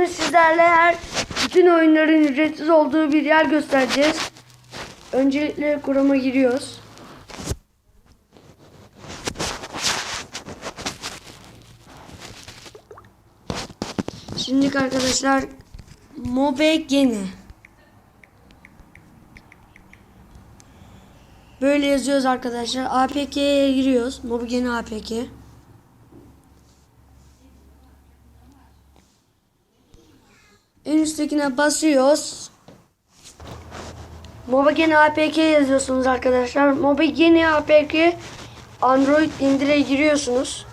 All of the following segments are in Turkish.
Bugün sizlerle her bütün oyunların ücretsiz olduğu bir yer göstereceğiz. Öncelikle kurama giriyoruz. Şimdi arkadaşlar Mobe. Böyle yazıyoruz arkadaşlar. APK'ye giriyoruz. Mobe Gene APK. En üsttekine basıyoruz. Mobigene APK yazıyorsunuz arkadaşlar. Mobigene APK Android indire giriyorsunuz.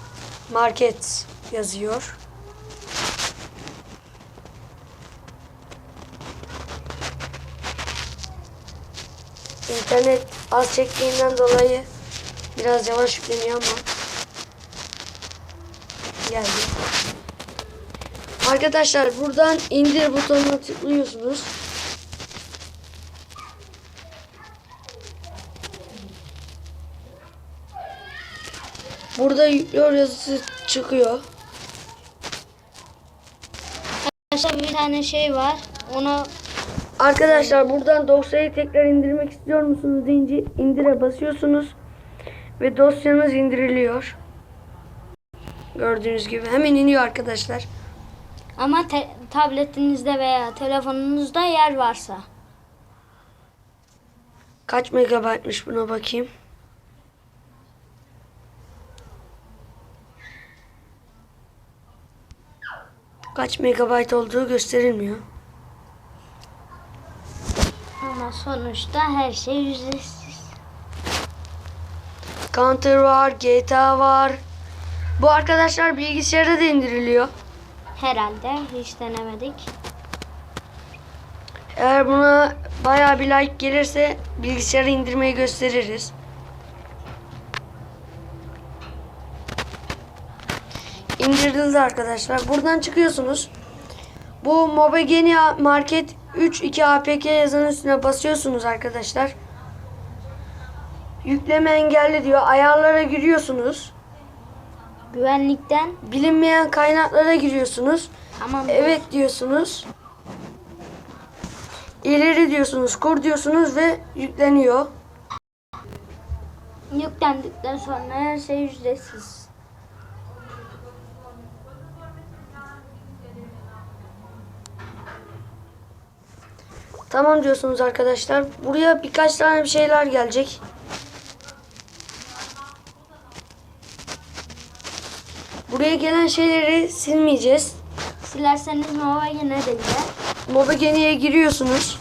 Market yazıyor. İnternet az çektiğinden dolayı biraz yavaş yükleniyor ama geldi. Arkadaşlar buradan indir butonuna tıklıyorsunuz. Burada yüklüyor yazısı çıkıyor. Arkadaşlar bir tane şey var. Onu Arkadaşlar buradan dosyayı tekrar indirmek istiyor musunuz deyince indire basıyorsunuz. Ve dosyanız indiriliyor. Gördüğünüz gibi hemen iniyor arkadaşlar. Ama te- tabletinizde veya telefonunuzda yer varsa. Kaç megabaytmış buna bakayım. Kaç megabayt olduğu gösterilmiyor. Ama sonuçta her şey ücretsiz. Counter var, GTA var. Bu arkadaşlar bilgisayara da indiriliyor. Herhalde hiç denemedik. Eğer buna bayağı bir like gelirse bilgisayara indirmeyi gösteririz. İndirdiniz arkadaşlar. Buradan çıkıyorsunuz. Bu Mobigeni Market 3.2 APK yazanın üstüne basıyorsunuz arkadaşlar. Yükleme engelli diyor. Ayarlara giriyorsunuz. Güvenlikten Bilinmeyen kaynaklara giriyorsunuz. ama Evet diyorsunuz. İleri diyorsunuz, kur diyorsunuz ve yükleniyor. yüklendikten sonra her şey ücretsiz. Tamam diyorsunuz arkadaşlar. Buraya birkaç tane bir şeyler gelecek. Buraya gelen şeyleri silmeyeceğiz. Silerseniz Mova yine de gider. Mobigeni'ye giriyorsunuz.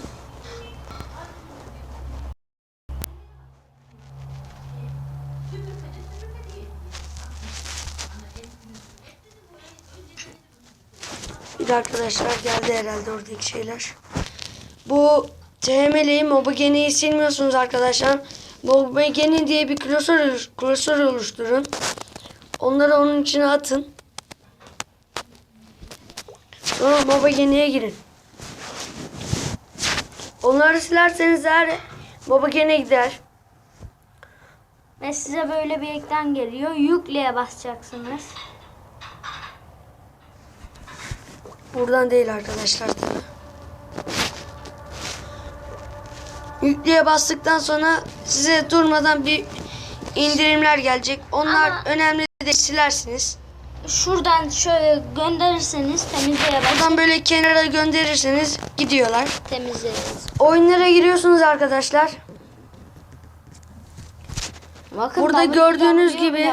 Bir de arkadaşlar geldi herhalde oradaki şeyler. Bu TML'yi Mobigeni'yi silmiyorsunuz arkadaşlar. Mobigeni diye bir klasör, klasör oluşturun. Onları onun içine atın. Sonra Mobigeni'ye girin. Onları silerseniz eğer baba gene gider. Ve size böyle bir ekran geliyor. Yükleye basacaksınız. Buradan değil arkadaşlar. Yükleye bastıktan sonra size durmadan bir indirimler gelecek. Onlar Ama- önemli de silersiniz. Şuradan şöyle gönderirseniz temizleye başlayıp Buradan böyle kenara gönderirseniz gidiyorlar. temizleriz. Oyunlara giriyorsunuz arkadaşlar. Bakın Burada gördüğünüz gibi-.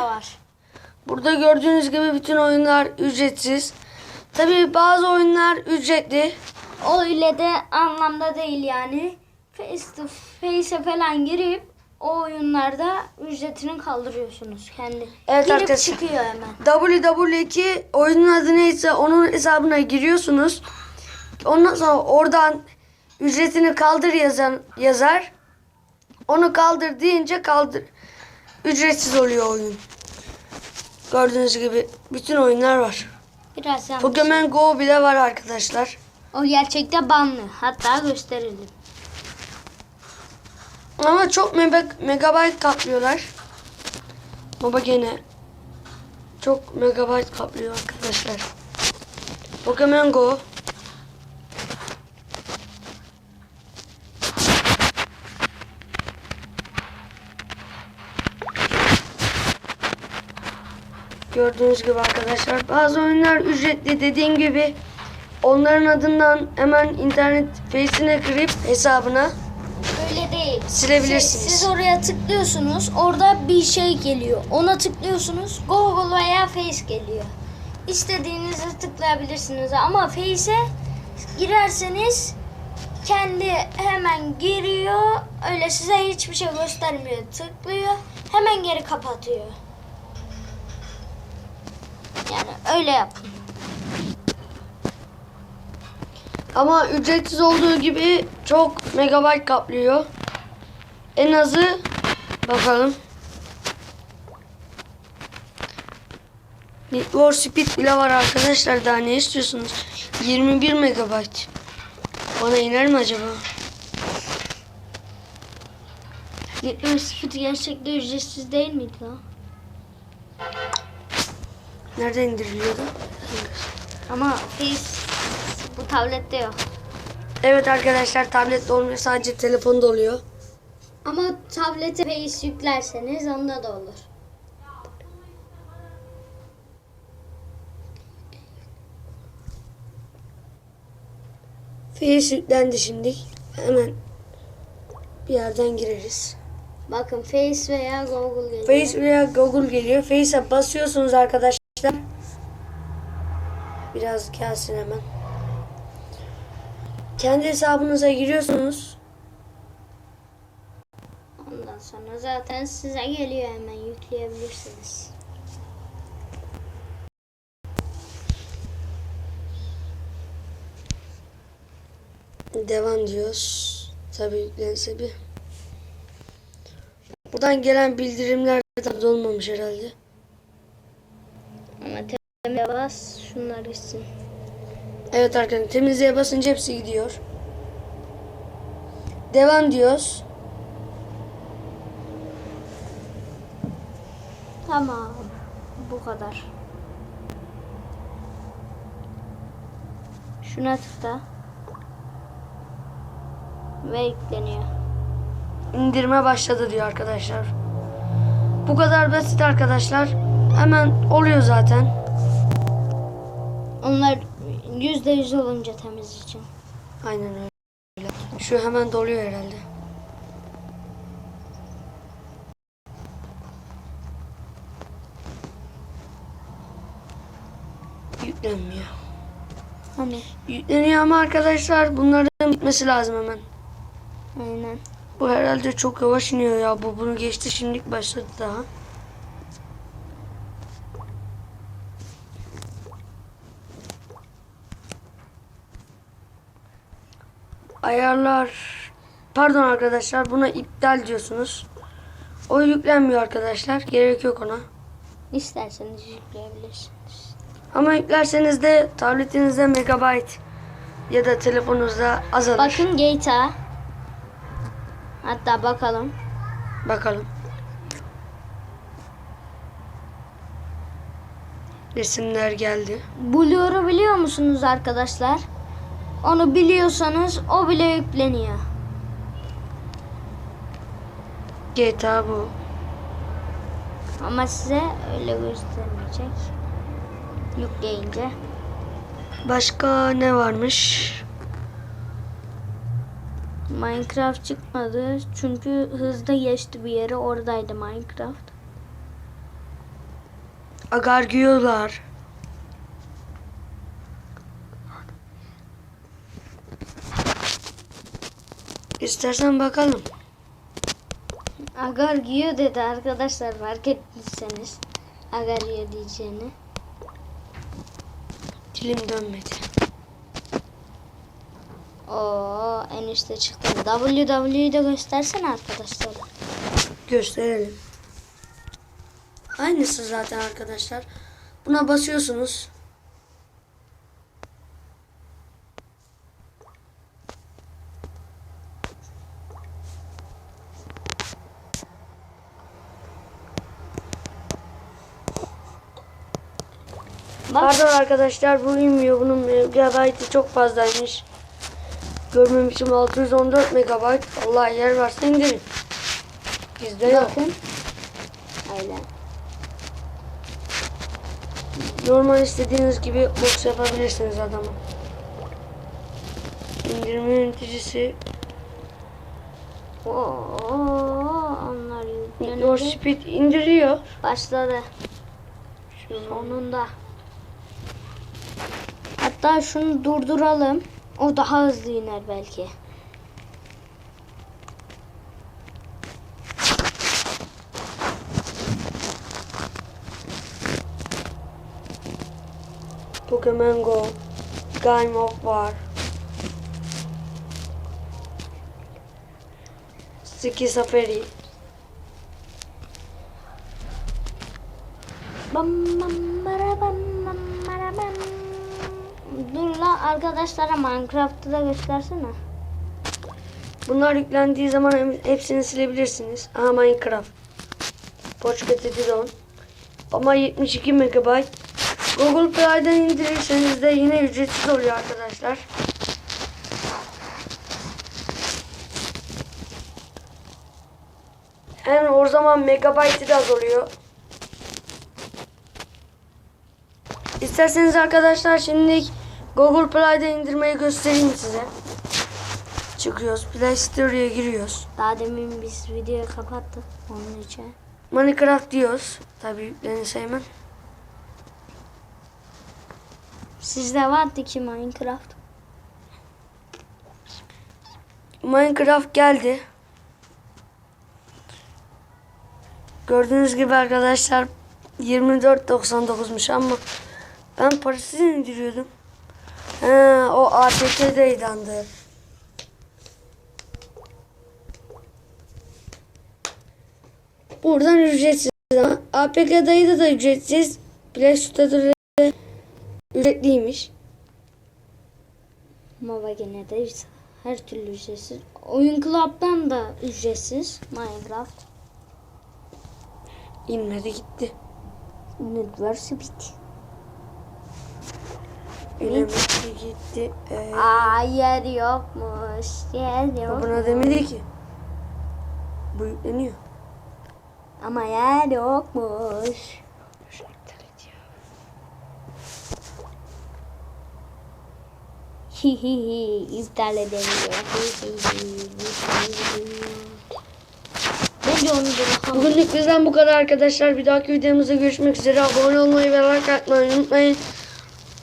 Burada gördüğünüz gibi bütün oyunlar ücretsiz. Tabi bazı oyunlar ücretli. O öyle de anlamda değil yani. Face to face'e falan girip o oyunlarda ücretini kaldırıyorsunuz kendi. Evet girip arkadaşlar. çıkıyor hemen. WWE oyunun adı neyse onun hesabına giriyorsunuz. Ondan sonra oradan ücretini kaldır yazan yazar. Onu kaldır deyince kaldır. Ücretsiz oluyor oyun. Gördüğünüz gibi bütün oyunlar var. Biraz yanlış. Pokemon Go bile var arkadaşlar. O gerçekte banlı. Hatta gösterildi. Ama çok mega, megabayt kaplıyorlar. Baba gene çok megabayt kaplıyor arkadaşlar. Pokemon Go. Gördüğünüz gibi arkadaşlar bazı oyunlar ücretli dediğim gibi onların adından hemen internet face'ine girip hesabına Silebilirsiniz. Siz, siz oraya tıklıyorsunuz. Orada bir şey geliyor. Ona tıklıyorsunuz. Google veya Face geliyor. İstediğinizi tıklayabilirsiniz. Ama Face'e girerseniz kendi hemen giriyor. Öyle size hiçbir şey göstermiyor. Tıklıyor. Hemen geri kapatıyor. Yani öyle yapın. ama ücretsiz olduğu gibi çok megabayt kaplıyor. En azı bakalım. Need for Speed bile var arkadaşlar daha ne istiyorsunuz? 21 megabayt. Bana iner mi acaba? Need Speed gerçekten ücretsiz değil miydi lan? Nerede indiriliyordu? Ama Face bu tablette yok. Evet arkadaşlar tablette olmuyor sadece telefonda oluyor. Ama tablete Face yüklerseniz onda da olur. Face yüklendi şimdi. Hemen bir yerden gireriz. Bakın Face veya Google geliyor. Face veya Google geliyor. Face'e basıyorsunuz arkadaşlar. Biraz gelsin hemen. Kendi hesabınıza giriyorsunuz. Ondan zaten size geliyor hemen yükleyebilirsiniz. Devam diyoruz. Tabii yüklense bir. Buradan gelen bildirimler de olmamış herhalde. Ama temizle bas şunlar gitsin. Evet arkadaşlar temizliğe basınca hepsi gidiyor. Devam diyoruz. Tamam. Bu kadar. Şuna tıkla. Ve yükleniyor. indirme başladı diyor arkadaşlar. Bu kadar basit arkadaşlar. Hemen oluyor zaten. Onlar yüzde yüz olunca temizleyeceğim. Aynen öyle. Şu hemen doluyor herhalde. Yüklenmiyor. Hani? Yükleniyor ama arkadaşlar bunların bitmesi lazım hemen. Aynen. Bu herhalde çok yavaş iniyor ya. Bu bunu geçti şimdilik başladı daha. Ayarlar. Pardon arkadaşlar buna iptal diyorsunuz. O yüklenmiyor arkadaşlar. Gerek yok ona. İsterseniz yükleyebilirsiniz. Ama yüklerseniz de tabletinizde megabayt ya da telefonunuzda azalır. Bakın GTA. Hatta bakalım. Bakalım. Resimler geldi. Blue'u biliyor musunuz arkadaşlar? Onu biliyorsanız o bile yükleniyor. GTA bu. Ama size öyle göstermeyecek. Yükleyince. Başka ne varmış? Minecraft çıkmadı. Çünkü hızda geçti bir yere. Oradaydı Minecraft. Agargiolar. İstersen bakalım. Agargio dedi arkadaşlar fark ettiyseniz. Agargio diyeceğini. Dilim dönmedi. Oo en üstte çıktı. WW'yi de göstersene arkadaşlar. Gösterelim. Aynısı zaten arkadaşlar. Buna basıyorsunuz. Bak Pardon arkadaşlar bu inmiyor. Bunun megabaytı çok fazlaymış. Görmemişim 614 megabayt. Allah yer varsa indirin. Bizde yok. bakın. Aynen. normal istediğiniz gibi box yapabilirsiniz adamı. İndirme yöneticisi Oo, onlar Your. Speed indiriyor. Başladı. Sonunda. Hatta şunu durduralım. O daha hızlı iner belki. Pokemon Go, Game of War, Sticky Safari, Bam bam bam bara bam. Dur la arkadaşlara Minecraft'ı da göstersene. Bunlar yüklendiği zaman hepsini silebilirsiniz. Aha Minecraft. Pocket Edison. Ama 72 MB. Google Play'den indirirseniz de yine ücretsiz oluyor arkadaşlar. Hem o zaman megabaytı da az oluyor. İsterseniz arkadaşlar şimdi Google Play'de indirmeyi göstereyim size. Çıkıyoruz. Play Store'ya giriyoruz. Daha demin biz videoyu kapattık onun için. Minecraft diyoruz. Tabii yüklenirse hemen. Sizde vardı ki Minecraft. Minecraft geldi. Gördüğünüz gibi arkadaşlar 24.99'muş ama ben parasız indiriyordum. He, o APK'deydi andı. Buradan ücretsiz ama APK'daydı da ücretsiz. Play Store'da ücretliymiş. Ama bak yine de her türlü ücretsiz. Oyun Club'dan da ücretsiz Minecraft. İnmedi gitti. University. İnmedi gitti. Ee, Aa yer yokmuş. Yer yok. Buna demedi ki. Bu yükleniyor. Ama yer yokmuş. Hihihi iptal edemiyor. Bence onu bırakalım. Bugünlük bizden bu kadar arkadaşlar. Bir dahaki videomuzda görüşmek üzere. Abone olmayı ve like atmayı unutmayın.